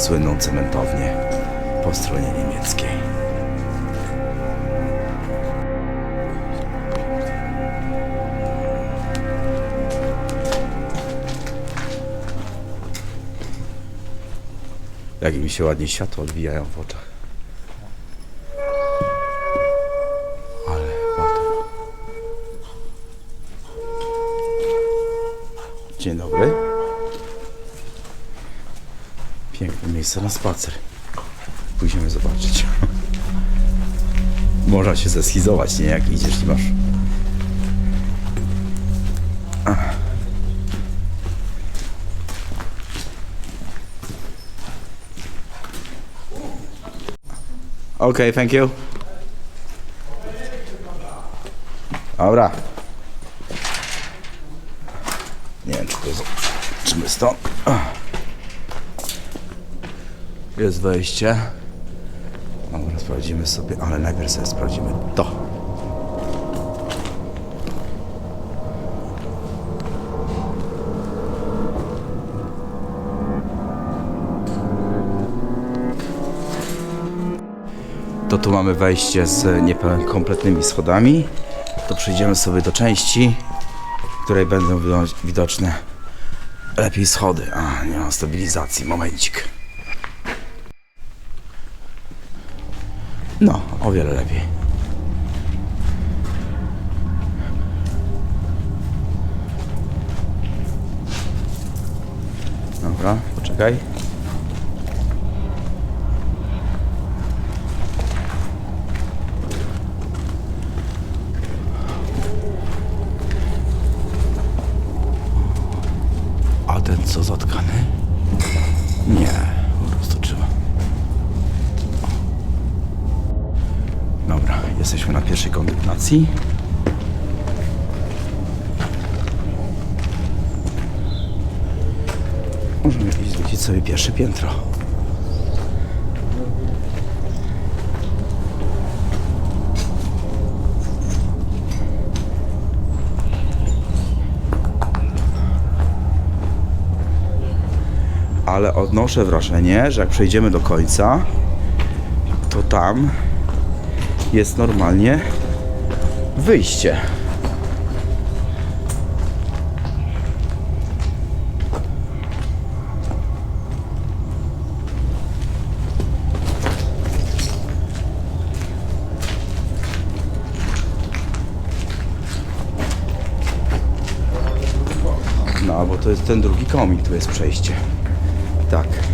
słynną cementownię po stronie niemieckiej. Jak mi się ładnie światło odbijają w oczach. Miejsce na spacer. Pójdziemy zobaczyć. Można się zeschizować, nie? Jak idziesz i masz. Okej, thank you. Dobra. Nie wiem, czy to jest... Stąd... Jest wejście. Dobra, sprawdzimy sobie, ale najpierw sobie sprawdzimy to. To tu mamy wejście z niekompletnymi schodami. To przejdziemy sobie do części, w której będą wido- widoczne lepiej schody. A, nie ma stabilizacji. Momencik. No, o wiele lepiej. Dobra, poczekaj. Kondygnacji. Możemy iść zwiedzić sobie pierwsze piętro. Ale odnoszę wrażenie, że jak przejdziemy do końca, to tam jest normalnie wyjście. No, bo to jest ten drugi komik, tu jest przejście. Tak.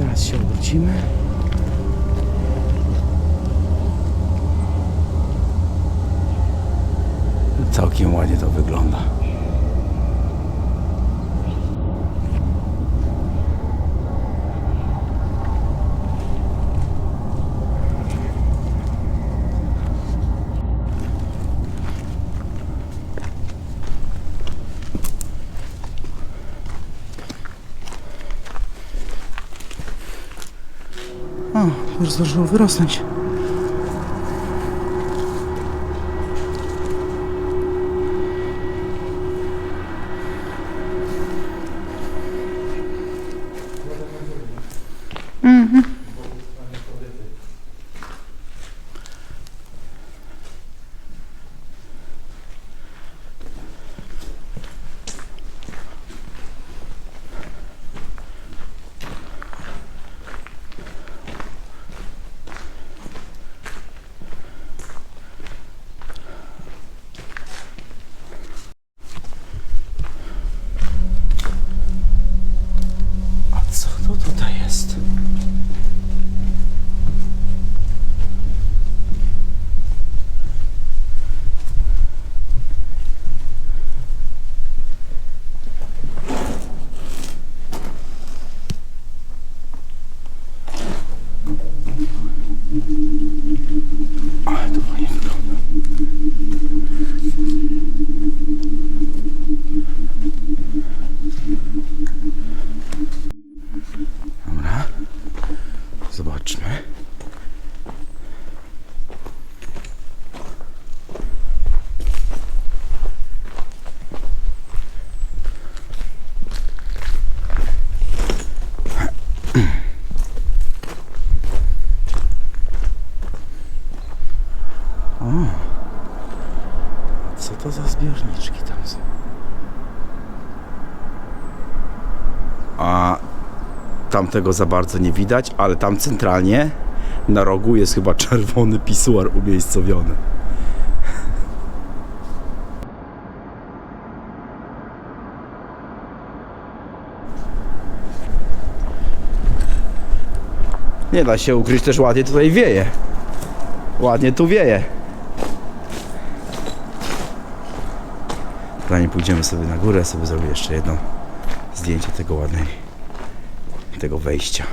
Teraz się obrócimy. Całkiem ładnie to wygląda. O, już zdążyło wyrosnąć. A tamtego za bardzo nie widać, ale tam centralnie na rogu jest chyba czerwony pisuar umiejscowiony. Nie da się ukryć, też ładnie tutaj wieje. Ładnie tu wieje. Zanim pójdziemy sobie na górę, sobie zrobię jeszcze jedno zdjęcie tego ładnej, tego wejścia.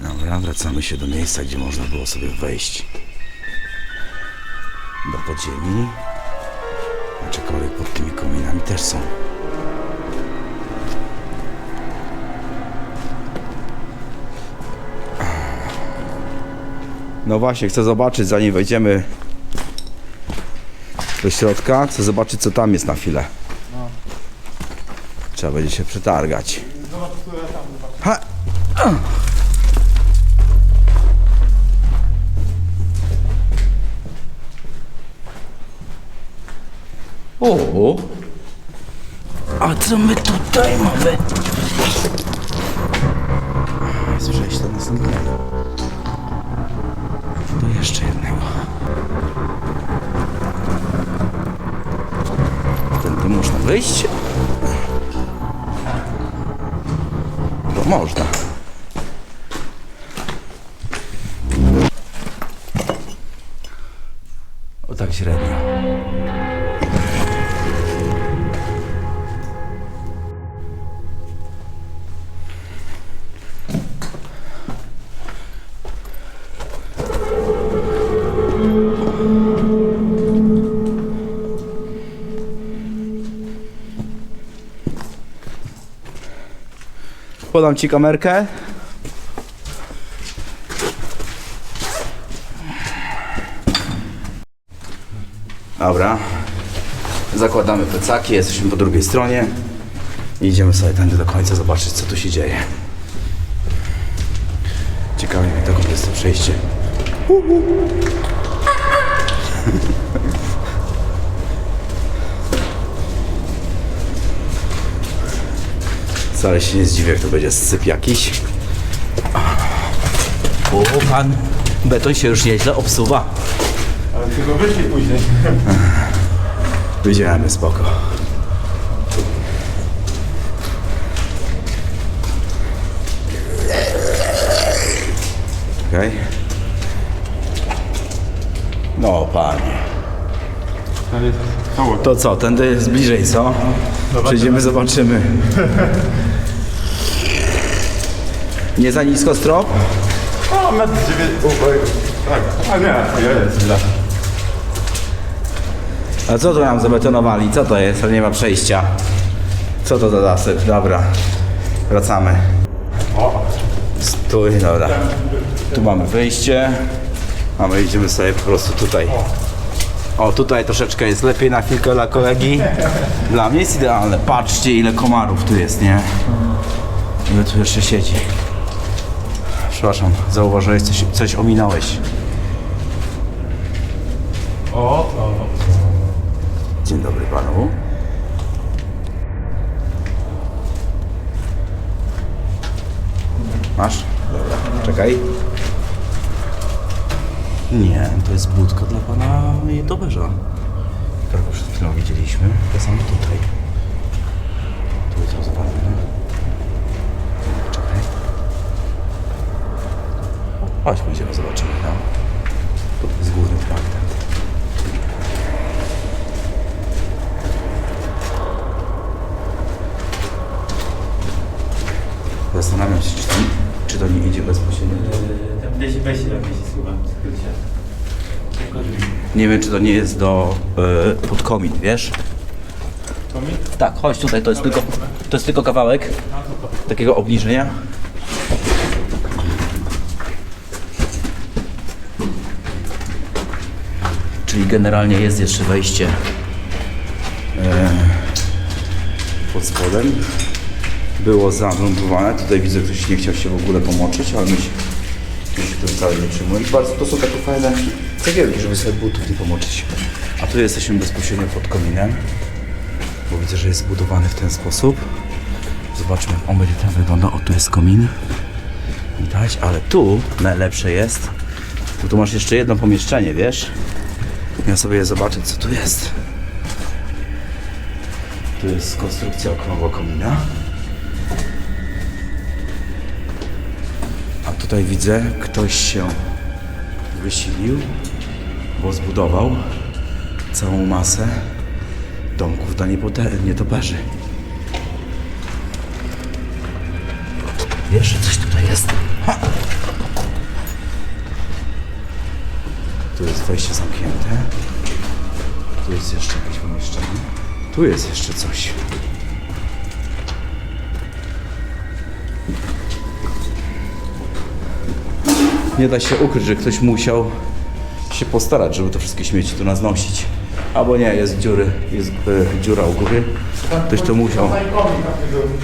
Dobra, wracamy się do miejsca, gdzie można było sobie wejść do podziemi. Aczkolwiek pod tymi kominami też są. No właśnie, chcę zobaczyć, zanim wejdziemy do środka, chcę zobaczyć, co tam jest na chwilę. Trzeba będzie się przetargać. Ha! O! A co my tutaj mamy? Jest przejście do następnego. Do jeszcze jednego. Tędy można wyjść? To można. Podam ci kamerkę. Dobra. Zakładamy plecaki, jesteśmy po drugiej stronie. I idziemy sobie tędy do końca zobaczyć, co tu się dzieje. Ciekawe mnie dokąd jest to przejście. Wcale się nie zdziwię, jak to będzie syp jakiś. O, pan beton się już nieźle obsuwa. Ale tylko wyszli później. Wyjdziemy, spoko. Okej. No, panie. To co, tędy jest bliżej, co? Przejdziemy, zobaczymy. Nie za nisko strop? O, metr dziewięć. Tak. A nie, to jest źle. A co tu nam zabetonowali? Co to jest? To nie ma przejścia. Co to za zasyp? Dobra. Wracamy. Stój, dobra. Tu mamy wyjście. A my idziemy sobie po prostu tutaj. O, tutaj troszeczkę jest lepiej na chwilkę dla kolegi. Dla mnie jest idealne. Patrzcie ile komarów tu jest, nie? Ile tu jeszcze siedzi. Przepraszam, zauważyłeś coś, coś ominąłeś. o. Dzień dobry panu. Masz? Dobra, czekaj. Nie, to jest budka dla pana doberza. Którego przed chwilą widzieliśmy. To samo tutaj. Tu jest rozwalone. Czekaj. Chodź, pójdziemy, zobaczymy tam. Tu jest główny fragment. Zastanawiam się, czy to, czy to nie idzie bezpośrednio. Tam gdzieś wejście. Tylko drzwi. Nie wiem, czy to nie jest do y, pod komin, wiesz? Komin? Tak, chodź tutaj, to jest tylko, to jest tylko kawałek takiego obniżenia. Czyli generalnie jest jeszcze wejście e, pod spodem. Było zaplombowane. Tutaj widzę, ktoś nie chciał się w ogóle pomoczyć, ale my się, my się tym wcale nie przyjmujemy. Bardzo to są takie fajne cegiełki, żeby sobie butów nie pomoczyć. A tu jesteśmy bezpośrednio pod kominem bo widzę, że jest zbudowany w ten sposób. Zobaczmy, jak on będzie tam wyglądał. O, tu jest komin. Widać, ale tu najlepsze jest. Tu, tu masz jeszcze jedno pomieszczenie, wiesz? Ja sobie zobaczę, co tu jest. Tu jest konstrukcja okrągła komina. A tutaj widzę, ktoś się wysilił, bo zbudował całą masę domków dla nietoperzy. Jeszcze coś tutaj jest. Ha! Tu jest wejście zamknięte. Tu jest jeszcze jakieś pomieszczenie. Tu jest jeszcze coś. Nie da się ukryć, że ktoś musiał się postarać, żeby to wszystkie śmieci tu nas nosić. Albo nie, jest dziury, jest e, dziura u góry. Ktoś to musiał.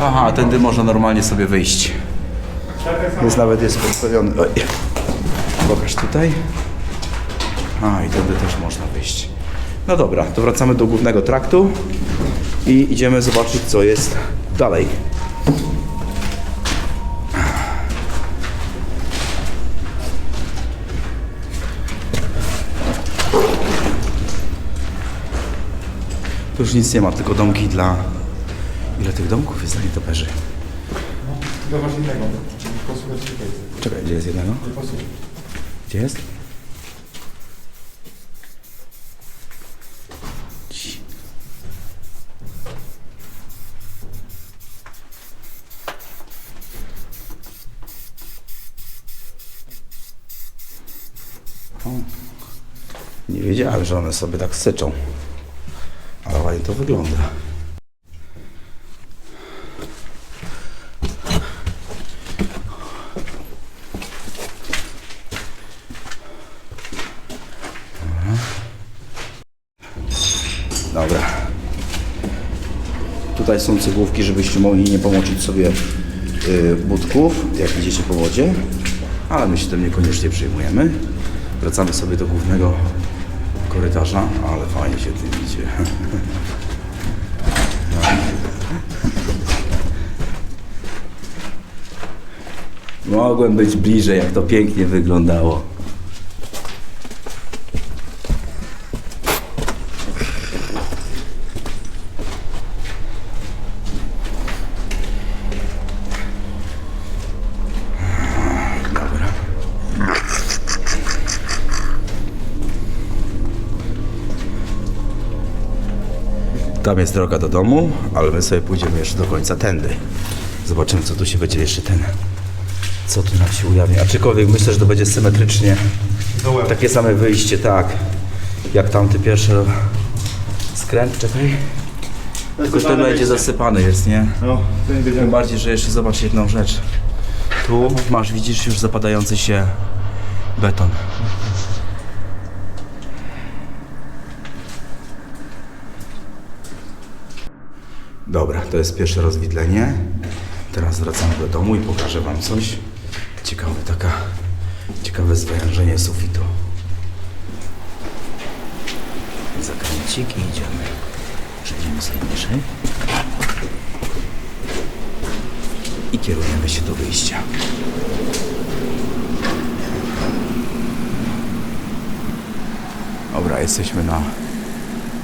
Aha, tędy można normalnie sobie wyjść. Jest nawet jest postawiony. Oj. Pokaż tutaj. A i tędy też można wyjść. No dobra, to wracamy do głównego traktu i idziemy zobaczyć co jest dalej. Tu już nic nie ma, tylko domki dla... Ile tych domków jest dla nietoperzy? Zobacz innego. Posłuchaj tutaj. Czekaj, gdzie jest jednego? Gdzie jest? Wiedziałem, że one sobie tak syczą. Ale ładnie to wygląda. Dobra. Tutaj są cegłówki, żebyście mogli nie pomoczyć sobie y, budków, jak idziecie po wodzie. Ale my się tym niekoniecznie przyjmujemy. Wracamy sobie do głównego korytarza, ale fajnie się tym idzie. Mogłem być bliżej, jak to pięknie wyglądało. Tam jest droga do domu, ale my sobie pójdziemy jeszcze do końca tędy. Zobaczymy, co tu się będzie jeszcze ten. Co tu nam się ujawni. Aczkolwiek myślę, że to będzie symetrycznie. Dołem. Takie same wyjście, tak. Jak tamty pierwszy skręt, czekaj. Tylko, że ten będzie zasypany jest, nie? No, Tym bardziej, że jeszcze zobacz jedną rzecz. Tu masz, widzisz już zapadający się beton. Dobra, to jest pierwsze rozwidlenie. Teraz wracamy do domu i pokażę Wam coś. Ciekawe, taka, ciekawe zwężenie sufitu. Zakręcik i idziemy. Przejdziemy sobie niżej. i kierujemy się do wyjścia. Dobra, jesteśmy na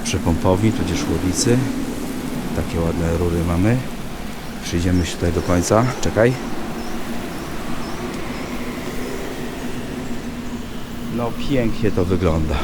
przepompowni, tudzież chłodnicy. Takie ładne rury mamy. Przyjdziemy się tutaj do końca. Czekaj. No pięknie to wygląda.